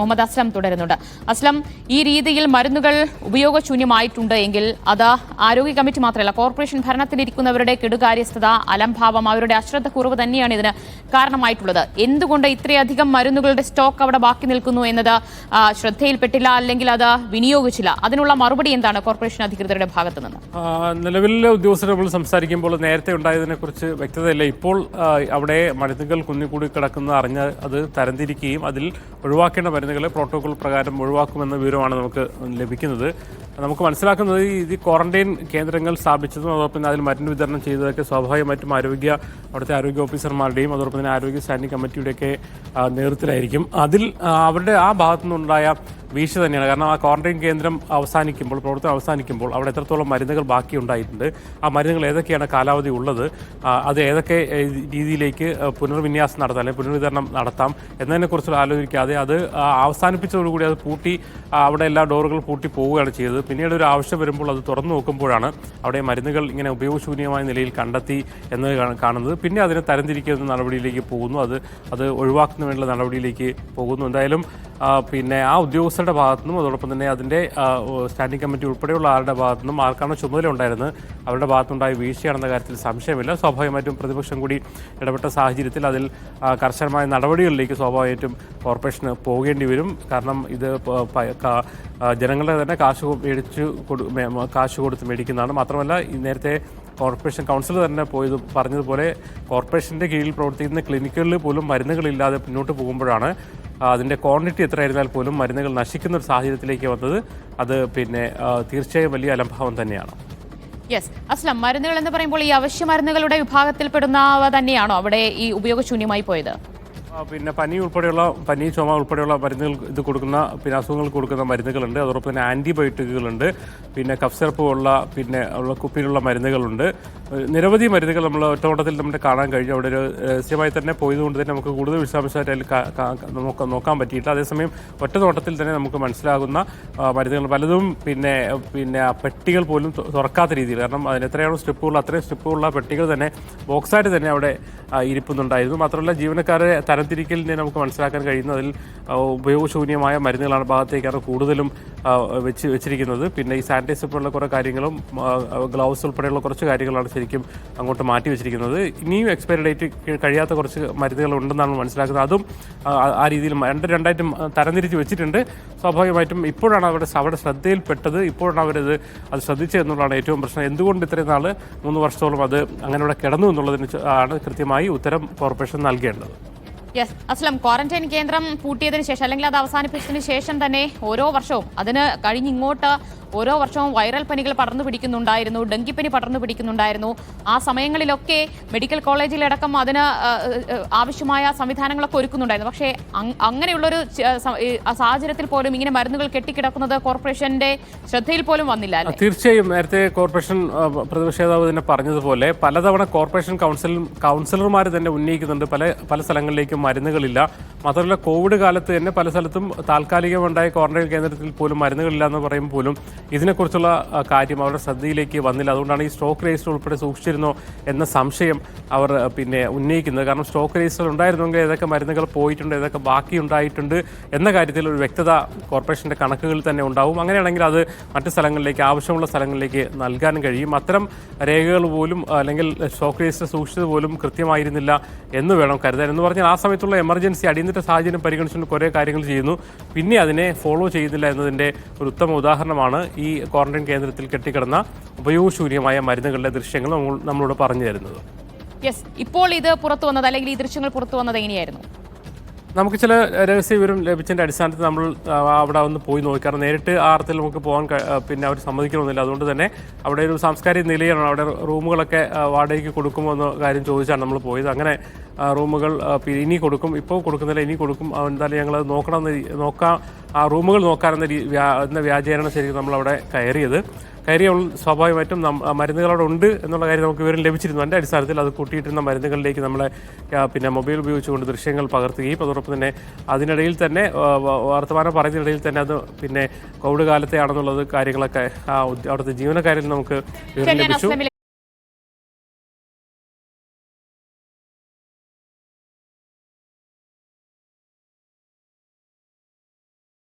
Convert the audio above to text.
മുഹമ്മദ് അസ്ലം തുടരുന്നുണ്ട്. അസ്ലം ഈ രീതിയിൽ മരുന്നുകൾ ഉപയോഗശൂന്യമായിട്ടുണ്ട് എങ്കിൽ അത് ആരോഗ്യ കമ്മിറ്റി മാത്രമല്ല കോർപ്പറേഷൻ ഭരണത്തിലിരിക്കുന്നവരുടെ കെടുകാര്യസ്ഥത അലംഭാവം അവരുടെ അശ്രദ്ധ കുറവ് തന്നെയാണ് ഇതിന് കാരണമായിട്ടുള്ളത്. എന്തുകൊണ്ട് ഇത്രയധികം മരുന്നുകളുടെ സ്റ്റോക്ക് അവിടെ ബാക്കി നിൽക്കുന്നു എന്നത് ശ്രദ്ധയിൽപ്പെട്ടില്ല അല്ലെങ്കിൽ അത് വിനിയോഗിച്ചില്ല? അതിനുള്ള മറുപടി എന്താണ് കോർപ്പറേഷൻ അധികൃതരുടെ ഭാഗത്തു നിന്ന്? നിലവിലെ ഉദ്യോഗസ്ഥരെ സംസാരിക്കുമ്പോൾ നേരത്തെ ഉണ്ടായതിനെ കുറിച്ച് വ്യക്തതയില്ല. ഇപ്പോൾ അവിടെ മരുന്നുകൾ കുന്നിക്കൂടി കിടക്കുന്ന അറിഞ്ഞ് അത് തരംതിരിക്കുകയും അതിൽ ഒഴിവാക്കേണ്ട മരുന്നുകളെ പ്രോട്ടോകോൾ പ്രകാരം ഒഴിവാക്കുമെന്ന വിവരമാണ് നമുക്ക് ലഭിക്കുന്നത്. നമുക്ക് മനസ്സിലാക്കുന്നത് ഇത് ക്വാറന്റൈൻ കേന്ദ്രങ്ങൾ സ്ഥാപിച്ചതും അതോടൊപ്പം അതിൽ മരുന്ന് വിതരണം ചെയ്തതൊക്കെ സ്വാഭാവികമായിട്ടും ആരോഗ്യ അവിടുത്തെ ആരോഗ്യ ഓഫീസർമാരുടെയും അതോടൊപ്പം തന്നെ ആരോഗ്യ സ്റ്റാൻഡിംഗ് കമ്മിറ്റിയുടെയൊക്കെ നേതൃത്വത്തിലായിരിക്കും. അതിൽ അവരുടെ ആ ഭാഗത്തു നിന്നുണ്ടായ വീഴ്ച തന്നെയാണ്. കാരണം ആ ക്വാറന്റൈൻ കേന്ദ്രം അവസാനിക്കുമ്പോൾ പ്രവർത്തനം അവസാനിക്കുമ്പോൾ അവിടെ എത്രത്തോളം മരുന്നുകൾ ബാക്കി ഉണ്ടായിട്ടുണ്ട് ആ മരുന്നുകൾ ഏതൊക്കെയാണ് കാലാവധി ഉള്ളത് അത് ഏതൊക്കെ രീതിയിലേക്ക് പുനർവിന്യാസം നടത്താം അല്ലെങ്കിൽ പുനർവിതരണം നടത്താം എന്നതിനെക്കുറിച്ച് ആലോചിക്കാതെ അത് അവസാനിപ്പിച്ചതോടുകൂടി അത് പൂട്ടി അവിടെ എല്ലാ ഡോറുകളും പൂട്ടി പോവുകയാണ് ചെയ്തത്. പിന്നീട് ഒരു ആവശ്യം വരുമ്പോൾ അത് തുറന്നു നോക്കുമ്പോഴാണ് അവിടെ മരുന്നുകൾ ഇങ്ങനെ ഉപയോഗശൂന്യമായ നിലയിൽ കണ്ടെത്തി എന്ന് കാണുന്നത്. പിന്നെ അതിനെ തരംതിരിക്കുന്ന നടപടിയിലേക്ക് പോകുന്നു. അത് അത് ഒഴിവാക്കുന്ന വേണ്ടിയുള്ള നടപടിയിലേക്ക് പോകുന്നു. എന്തായാലും പിന്നെ ആ ഉദ്യോഗസ്ഥരുടെ ഭാഗത്തു നിന്നും അതോടൊപ്പം തന്നെ അതിന്റെ സ്റ്റാൻഡിംഗ് കമ്മിറ്റി ഉൾപ്പെടെയുള്ള ആരുടെ ഭാഗത്തു നിന്നും ആർക്കാണ് ചുമതല ഉണ്ടായിരുന്നത് അവരുടെ ഭാഗത്തുണ്ടായ വീഴ്ചയാണെന്ന കാര്യത്തിൽ സംശയമില്ല. സ്വാഭാവികമായിട്ടും പ്രതിപക്ഷം കൂടി ഇടപെട്ട സാഹചര്യത്തിൽ അതിൽ കർശനമായ നടപടികളിലേക്ക് സ്വാഭാവികമായിട്ടും കോർപ്പറേഷന് പോകേണ്ടി വരും. കാരണം ഇത് ജനങ്ങളുടെ തന്നെ കാശ് മേടിച്ച് കൊടു കാശ് കൊടുത്ത് മേടിക്കുന്നതാണ്. മാത്രമല്ല നേരത്തെ കോർപ്പറേഷൻ കൗൺസിൽ തന്നെ പോയത് പറഞ്ഞതുപോലെ കോർപ്പറേഷന്റെ കീഴിൽ പ്രവർത്തിക്കുന്ന ക്ലിനിക്കുകളിൽ പോലും മരുന്നുകളില്ലാതെ മുന്നോട്ട് പോകുമ്പോഴാണ് അതിന്റെ ക്വാണ്ടിറ്റി എത്രയായിരുന്നാൽ പോലും മരുന്നുകൾ നശിക്കുന്ന ഒരു സാഹചര്യത്തിലേക്ക് വന്നത്. അത് പിന്നെ തീർച്ചയായും വലിയ അലംഭാവം തന്നെയാണ്. യെസ് അസ്ലം മരുന്നുകൾ എന്ന് പറയുമ്പോൾ ഈ അവശ്യ മരുന്നുകളുടെ വിഭാഗത്തിൽപ്പെടുന്നവ തന്നെയാണോ അവിടെ ഈ ഉപയോഗശൂന്യമായി പോയത്? പിന്നെ പനി ഉൾപ്പെടെയുള്ള പനി ചുമ ഉൾപ്പെടെയുള്ള മരുന്നുകൾ ഇത് കൊടുക്കുന്ന പിന്നെ അസുഖങ്ങൾക്ക് കൊടുക്കുന്ന മരുന്നുകളുണ്ട്. അതോടൊപ്പം തന്നെ ആന്റിബയോട്ടിക്കുകളുണ്ട് പിന്നെ കഫ് സിറപ്പ് പോലുള്ള പിന്നെ ഉള്ള കുപ്പിയിലുള്ള മരുന്നുകളുണ്ട്. നിരവധി മരുന്നുകൾ നമ്മൾ ഒറ്റവട്ടത്തിൽ നമുക്ക് കാണാൻ കഴിഞ്ഞു അവിടെ ഒരു രഹസ്യമായി തന്നെ പോയതുകൊണ്ട് തന്നെ നമുക്ക് കൂടുതൽ വിശദാംശമായിട്ട് അതിൽ കാ- കാ- നോക്കാൻ പറ്റിയില്ല അതേസമയം ഒറ്റ നോട്ടത്തിൽ തന്നെ നമുക്ക് മനസ്സിലാകുന്ന മരുന്നുകൾ പലതും പിന്നെ പിന്നെ പെട്ടികൾ പോലും തുറക്കാത്ത രീതിയിൽ. കാരണം അതിന് എത്രയാണോ സ്റ്റെപ്പുകൾ അത്രയും സ്റ്റെപ്പുകളുള്ള പെട്ടികൾ തന്നെ ബോക്സായിട്ട് തന്നെ അവിടെ ഇരിപ്പുന്നുണ്ടായിരുന്നു. മാത്രമല്ല ജീവനക്കാരെ തരംതിരിക്കലിനെ നമുക്ക് മനസ്സിലാക്കാൻ കഴിയുന്ന അതിൽ ഉപയോഗശൂന്യമായ മരുന്നുകളാണ് ഭാഗത്തേക്കാണ് കൂടുതലും വെച്ച് വെച്ചിരിക്കുന്നത്. പിന്നെ ഈ സാനിറ്റൈസർ പോലുള്ള കുറേ കാര്യങ്ങളും ഗ്ലൗസ് ഉൾപ്പെടെയുള്ള കുറച്ച് കാര്യങ്ങളാണ് ശരിക്കും അങ്ങോട്ട് മാറ്റി വെച്ചിരിക്കുന്നത്. ഇനിയും എക്സ്പയറി ഡേറ്റ് കഴിയാത്ത കുറച്ച് മരുന്നുകൾ ഉണ്ടെന്നാണ് മനസ്സിലാക്കുന്നത്. അതും ആ, രീതിയിൽ രണ്ട് രണ്ടായിട്ടും തരംതിരിച്ച് വെച്ചിട്ടുണ്ട്. സ്വാഭാവികമായിട്ടും ഇപ്പോഴാണ് അവരുടെ അവിടെ ശ്രദ്ധയിൽപ്പെട്ടത്. ഇപ്പോഴാണ് അവരത് അത് ശ്രദ്ധിച്ചതെന്നുള്ളതാണ് ഏറ്റവും പ്രശ്നം. എന്തുകൊണ്ട് ഇത്രയും നാൾ മൂന്ന് വർഷത്തോളം അത് അങ്ങനെ ഇവിടെ കിടന്നു എന്നുള്ളതിന് ആണ് കൃത്യമായി ഉത്തരം കോർപ്പറേഷൻ നൽകേണ്ടത്. യെസ് അസ്ലം ക്വാറന്റൈൻ കേന്ദ്രം പൂട്ടിയതിനു ശേഷം അല്ലെങ്കിൽ അത് അവസാനിപ്പിച്ചതിന് ശേഷം തന്നെ ഓരോ വർഷവും അതിന് കഴിഞ്ഞിങ്ങോട്ട് ഓരോ വർഷവും വൈറൽ പനികൾ പടർന്നു പിടിക്കുന്നുണ്ടായിരുന്നു ഡെങ്കിപ്പനി പടർന്നു പിടിക്കുന്നുണ്ടായിരുന്നു. ആ സമയങ്ങളിലൊക്കെ മെഡിക്കൽ കോളേജിലടക്കം അതിന് ആവശ്യമായ സംവിധാനങ്ങളൊക്കെ ഒരുക്കുന്നുണ്ടായിരുന്നു. പക്ഷേ അങ്- അങ്ങനെയുള്ളൊരു സാഹചര്യത്തിൽ പോലും ഇങ്ങനെ മരുന്നുകൾ കെട്ടിക്കിടക്കുന്നത് കോർപ്പറേഷന്റെ ശ്രദ്ധയിൽ പോലും വന്നില്ല തീർച്ചയായും നേരത്തെ കോർപ്പറേഷൻ പ്രതിപക്ഷേതാവ് തന്നെ പറഞ്ഞതുപോലെ പലതവണ കോർപ്പറേഷൻ കൗൺസിൽ കൗൺസിലർമാർ തന്നെ ഉന്നയിക്കുന്നുണ്ട്. പല പല സ്ഥലങ്ങളിലേക്കും മരുന്നുകളില്ല. മാത്രമല്ല കോവിഡ് കാലത്ത് തന്നെ പല സ്ഥലത്തും താൽക്കാലികമുണ്ടായ ക്വാറന്റൈൻ കേന്ദ്രത്തിൽ പോലും മരുന്നുകളില്ല എന്ന് പറയുമ്പോൾ പോലും ഇതിനെക്കുറിച്ചുള്ള കാര്യം അവരുടെ ശ്രദ്ധയിലേക്ക് വന്നില്ല. അതുകൊണ്ടാണ് ഈ സ്റ്റോക്ക് രജിസ്റ്റർ ഉൾപ്പെടെ സൂക്ഷിച്ചിരുന്നോ എന്ന സംശയം അവർ പിന്നെ ഉന്നയിക്കുന്നത്. കാരണം സ്റ്റോക്ക് രജിസ്റ്റർ ഉണ്ടായിരുന്നെങ്കിൽ ഏതൊക്കെ മരുന്നുകൾ പോയിട്ടുണ്ട് ഏതൊക്കെ ബാക്കി ഉണ്ടായിട്ടുണ്ട് എന്ന കാര്യത്തിൽ ഒരു വ്യക്തത കോർപ്പറേഷന്റെ കണക്കുകളിൽ തന്നെ ഉണ്ടാവും. അങ്ങനെയാണെങ്കിൽ അത് മറ്റ് സ്ഥലങ്ങളിലേക്ക് ആവശ്യമുള്ള സ്ഥലങ്ങളിലേക്ക് നൽകാൻ കഴിയും. അത്തരം രേഖകൾ പോലും അല്ലെങ്കിൽ സ്റ്റോക്ക് രജിസ്റ്റർ സൂക്ഷിച്ചത് പോലും കൃത്യമായിരുന്നില്ല എന്ന് വേണം കരുതാൻ. എന്ന് പറഞ്ഞാൽ ആ സമയത്തുള്ള എമർജൻസി അടിയന്തര സാഹചര്യം പരിഗണിച്ചുകൊണ്ട് കുറേ കാര്യങ്ങൾ ചെയ്യുന്നു. പിന്നെ അതിനെ ഫോളോ ചെയ്യുന്നില്ല എന്നതിന്റെ ഒരു ഉത്തമ ഉദാഹരണമാണ് ഈ ക്വാറന്റൈൻ കേന്ദ്രത്തിൽ കെട്ടിക്കിടന്ന ഉപയോഗശൂന്യമായ മരുന്നുകളുടെ ദൃശ്യങ്ങൾ നമ്മളോട് പറഞ്ഞു തരുന്നത്. യെസ് ഇപ്പോൾ ഇത് പുറത്തു വന്നത് അല്ലെങ്കിൽ ഈ ദൃശ്യങ്ങൾ പുറത്തു വന്നത് എങ്ങനെയായിരുന്നു? നമുക്ക് ചില രഹസ്യ വിവരം ലഭിച്ചതിന്റെ അടിസ്ഥാനത്തിൽ നമ്മൾ അവിടെ ഒന്ന് പോയി നോക്കി. കാരണം നേരിട്ട് ആ അർത്ഥത്തിൽ നമുക്ക് പോകാൻ പിന്നെ അവർ സമ്മതിക്കണമെന്നില്ല. അതുകൊണ്ട് തന്നെ അവിടെ ഒരു സാംസ്കാരിക നിലയാണ് അവിടെ റൂമുകളൊക്കെ വാടകയ്ക്ക് കൊടുക്കുമോ എന്ന കാര്യം ചോദിച്ചാണ് നമ്മൾ പോയത്. അങ്ങനെ റൂമുകൾ പിന്നെ ഇനി കൊടുക്കും. ഇപ്പോൾ കൊടുക്കുന്നില്ല ഇനി കൊടുക്കും. എന്തായാലും ഞങ്ങൾ നോക്കണമെന്ന് നോക്കാം ആ റൂമുകൾ നോക്കാനെന്ന വ്യാ- എന്ന വ്യാജേനാണ് ശരിക്കും നമ്മളവിടെ കയറിയത്. കയറിയ സ്വാഭാവികമായിട്ടും മരുന്നുകൾ അവിടെ ഉണ്ട് എന്നുള്ള കാര്യം നമുക്ക് വിവരം ലഭിച്ചിരുന്നു. അതിന്റെ അടിസ്ഥാനത്തിൽ അത് കൂട്ടിയിട്ടിരുന്ന മരുന്നുകളിലേക്ക് നമ്മളെ പിന്നെ മൊബൈൽ ഉപയോഗിച്ചുകൊണ്ട് ദൃശ്യങ്ങൾ പകർത്തുകയും അതോടൊപ്പം തന്നെ അതിനിടയിൽ തന്നെ വർത്തമാനം പറയുന്നതിനിടയിൽ തന്നെ അത് പിന്നെ കോവിഡ് കാലത്തെ ആണെന്നുള്ളത് കാര്യങ്ങളൊക്കെ അവിടുത്തെ ജീവനക്കാരിൽ നമുക്ക് വിവരം ലഭിച്ചു.